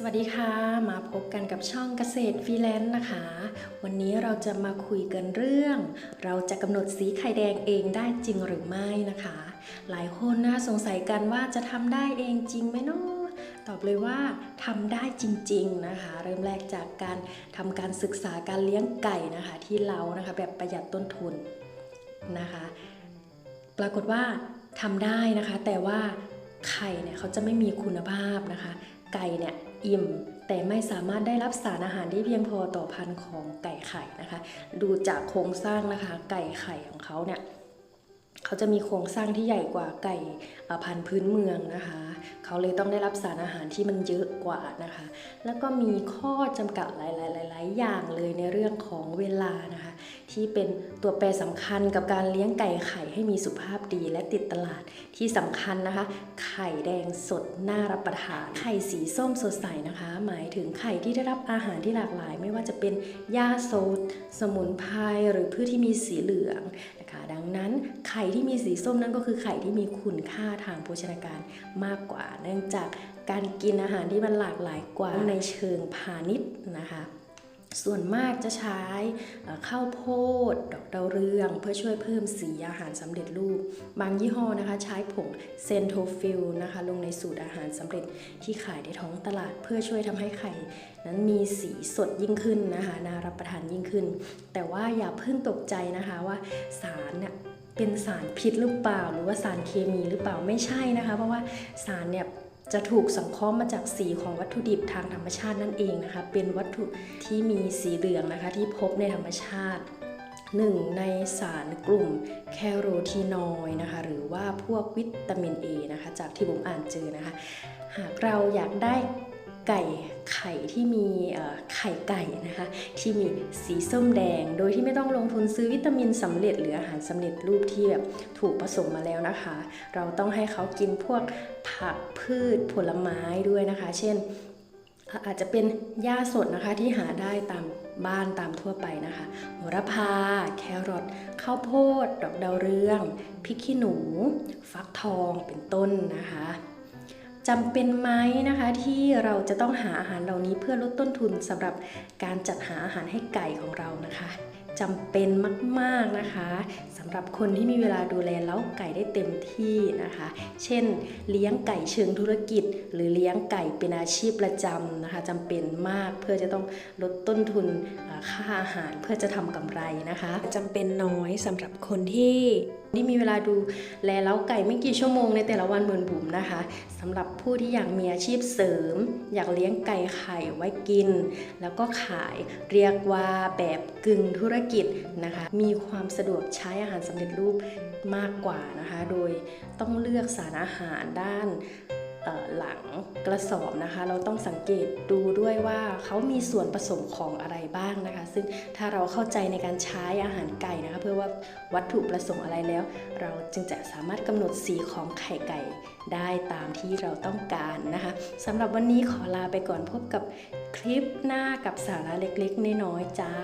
สวัสดีค่ะ มาพบกันกับช่องเกษตรฟรีแลนซ์นะคะ วันนี้เราจะมาคุยกันเรื่อง เราจะกำหนดสีไข่แดงเองได้จริงหรือไม่นะคะ หลายคนน่าสงสัยกันว่าจะทำได้เองจริงไหมเนาะตอบเลยว่าทำได้จริงๆนะคะ เริ่มแรกจากการทำการศึกษาการเลี้ยงไก่นะคะ ที่เรานะคะแบบประหยัดต้นทุนนะคะ ปรากฏว่าทำได้นะคะ แต่ว่าไข่เนี่ยเขาจะไม่มีคุณภาพนะคะ ไก่เนี่ยอิ่มแต่ไม่สามารถได้รับสารอาหารที่เพียงพอต่อพันธุ์ของไก่ไข่นะคะ ดูจากโครงสร้างนะคะ ไก่ไข่ของเขาเนี่ย เขาจะมีโครงสร้างที่ใหญ่กว่าไก่พันธุ์พื้นเมืองนะคะ เขาเลยต้องได้รับสารอาหารที่มันเยอะกว่านะคะ แล้วก็มีข้อจำกัดหลาย ๆ ๆ อย่างเลยในเรื่องของเวลานะคะ ที่เป็นตัวแปรสำคัญกับการเลี้ยงไก่ไข่ให้มีสุขภาพดีและติดตลาดที่สำคัญนะคะ ไข่แดงสดน่ารับประทาน ไข่สีส้มสดใสนะคะ หมายถึงไข่ที่ได้รับอาหารที่หลากหลาย ไม่ว่าจะเป็นหญ้าสดสมุนไพรหรือพืชที่มีสีเหลือง ดังนั้น ไข่ที่มีสีส้มนั่นก็คือไข่ที่มีคุณค่าทางโภชนาการมากกว่า เนื่องจากการกินอาหารที่มันหลากหลายกว่าในเชิงพาณิชย์นะคะ ส่วนมากจะใช้ข้าวโพด ดอกดาวเรือง เพื่อช่วยเพิ่มสีอาหารสำเร็จรูป บางยี่ห้อนะคะใช้ผงเซนโทฟิลนะคะ ลงในสูตรอาหารสำเร็จที่ขายในท้องตลาด เพื่อช่วยทำให้ไข่ นั้นมีสีสดยิ่งขึ้นนะคะน่ารับประทานยิ่งขึ้น แต่ว่าอย่าเพิ่งตกใจนะคะว่าสารเนี่ยเป็นสารพิษหรือเปล่า หรือว่าสารเคมีหรือเปล่าไม่ใช่นะคะ เพราะว่าสารเนี่ย จะถูกสังเคราะห์มาจากสีของวัตถุดิบทางธรรมชาตินั่นเองนะคะ เป็นวัตถุที่มีสีเหลืองนะคะที่พบในธรรมชาติหนึ่งในสารกลุ่มแคโรทีนอยนะคะ หรือว่าพวกวิตามิน A นะคะ จากที่ผมอ่านเจอนะคะ หากเราอยากได้ไก่ไข่ที่มีไข่ไก่นะคะ ที่มีสีส้มแดง โดยที่ไม่ต้องลงทุนซื้อวิตามินสำเร็จ หรืออาหารสำเร็จรูปที่แบบถูกผสมมาแล้วนะคะ เราต้องให้เขากินพวก ผักพืชผลไม้ด้วยนะคะ เช่น อาจจะเป็นหญ้าสดนะคะที่หาได้ตามบ้านตามทั่วไปนะคะโหระพา แครอทข้าวโพด ดอกดาวเรืองพริกขี้หนู ฟักทองเป็นต้นนะคะจำเป็นไหมนะคะที่เราจะต้องหาอาหารเหล่านี้เพื่อลดต้นทุนสำหรับการจัดหาอาหารให้ไก่ของเรานะคะจำเป็นมาก ๆนะคะสำหรับคนที่มีเวลาดูแลเล้าไก่ได้เต็มที่นะคะ เช่น เลี้ยงไก่เชิงธุรกิจ หรือเลี้ยงไก่เป็นอาชีพประจำนะคะจำเป็นมากเพื่อจะต้องลดต้นทุนค่าอาหารเพื่อจะทำกำไรนะคะจำเป็นน้อยสำหรับคนที่ที่มีเวลาดูแลเล้าไก่ไม่กี่ชั่วโมงในแต่ละวันเหมือนบุ๋มนะคะสำหรับผู้ที่อยากมีอาชีพเสริม อยากเลี้ยงไก่ไข่ไว้กิน แล้วก็ขายเรียกว่าแบบกึ่งธุรกิจนะคะ มีความสะดวกใช้อาหารสำเร็จรูปมากกว่านะคะ โดยต้องเลือกสารอาหารด้านหลังกระสอบนะคะ เราต้องสังเกตดูด้วยว่าเขามีส่วนผสมของอะไรบ้างนะคะ ซึ่งถ้าเราเข้าใจในการใช้อาหารไก่นะคะ เพื่อว่าวัตถุประสงค์อะไรแล้ว เราจึงจะสามารถกำหนดสีของไข่ไก่ได้ตามที่เราต้องการนะคะสำหรับวันนี้ขอลาไปก่อนพบกับคลิปหน้ากับสาระเล็กๆ น้อยๆจ้า